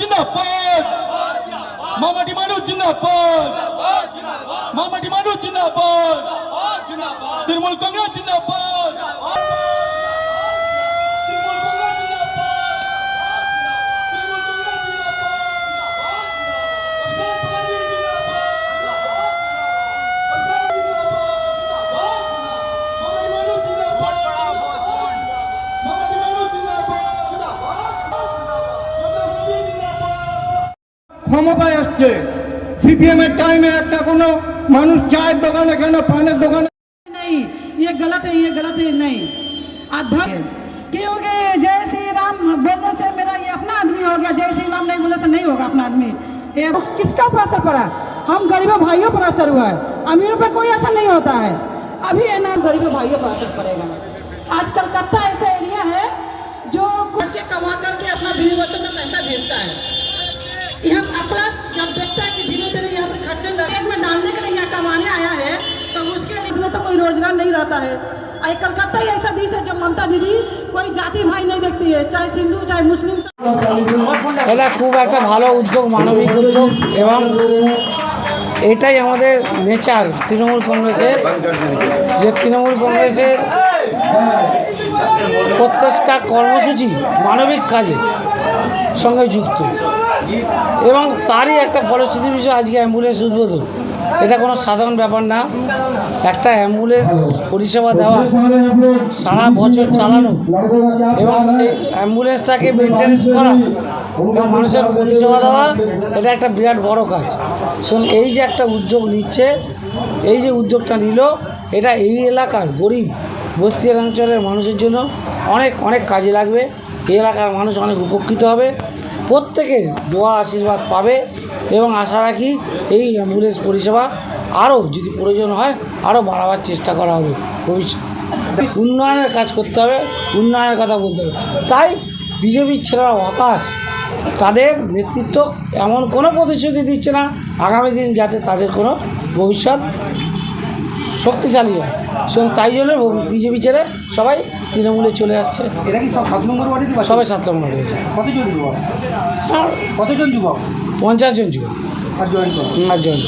জিন্দাবাদ মামাটি মানুষ জিন্দাবাদ। মামাটি মানুষ জিন্দাবাদ। তৃণমূল কংগ্রেস জিন্দাবাদ। ক্ষমতায় আসছে সিপিএম এর টাইমে একটা কোনো মানুষ চায়ের দোকান এখানে পানের দোকান नहीं ये गलत है ये गलत है नहीं अध्यक्ष क्योंकि जय श्री राम बोलने से मेरा ये अपना आदमी हो गया जय श्री राम नहीं बोलने से नहीं होगा अपना आदमी ये किसका ऊपर असर पड़ा हम गरीबों भाइयों पर असर हुआ है अमीरों पर कोई असर नहीं होता है अभी है ना गरीबों भाइयों पर असर पड़ेगा आज कलकत्ता ऐसा एरिया है जो करके कमा करके अपना बीवी बच्चों का पैसा भेजता है रहता है और ये कलकत्ता ही ऐसा देश है जब ममता दीदी कोई जाति भाई नहीं देखती है चाहे हिंदू चाहे मुस्लिम এটা খুব একটা ভালো উদ্যোগ মানবিক উদ্যোগ এবং এটাই আমাদের নেচার তৃণমূল কংগ্রেসের যে তৃণমূল কংগ্রেসের প্রত্যেকটা কর্মসূচি মানবিক কাজে সঙ্গে যুক্ত এবং তারই একটা ফলশ্রুতি বিষয় আজকে অ্যাম্বুলেন্স উদ্বোধন এটা কোনো সাধারণ ব্যাপার না। একটা অ্যাম্বুলেন্স পরিষেবা দেওয়া সারা বছর চালানো এবং সেই অ্যাম্বুলেন্সটাকে মেনটেন্স করা এবং মানুষের পরিষেবা দেওয়া, এটা একটা বিরাট বড় কাজ। শুন এই যে একটা উদ্যোগ নিচ্ছে, এই যে উদ্যোগটা নিল, এটা এই এলাকার গরিব, বস্তি অঞ্চলের মানুষের জন্য অনেক অনেক কাজে লাগবে। এই এলাকার মানুষ অনেক উপকৃত হবে। প্রত্যেকের দোয়া আশীর্বাদ পাবে। এবং আশা রাখি এই অ্যাম্বুলেন্স পরিষেবা আরও যদি প্রয়োজন হয়, আরও বাড়াবার চেষ্টা করা হবে ভবিষ্যৎ। উন্নয়নের কাজ করতে হবে, উন্নয়নের কথা বলতে হবে। তাই বিজেপির ছেলেরা হতাশ। তাদের নেতৃত্ব এমন কোনো প্রতিশ্রুতি দিচ্ছে না, আগামী দিন যাতে তাদের কোনো ভবিষ্যৎ শক্তিশালী হয় এবং তাই জন্য বিজেপি ছেড়ে সবাই তৃণমূলে চলে আসছে। এরা কি সব সাত নম্বর ওয়ার্ডে? সবাই সাত নম্বর ওয়ার্ডে। কতজন যুবক? আর কতজন যুবক? পঞ্চাশ জন যুবক। আর জয়েন আর জন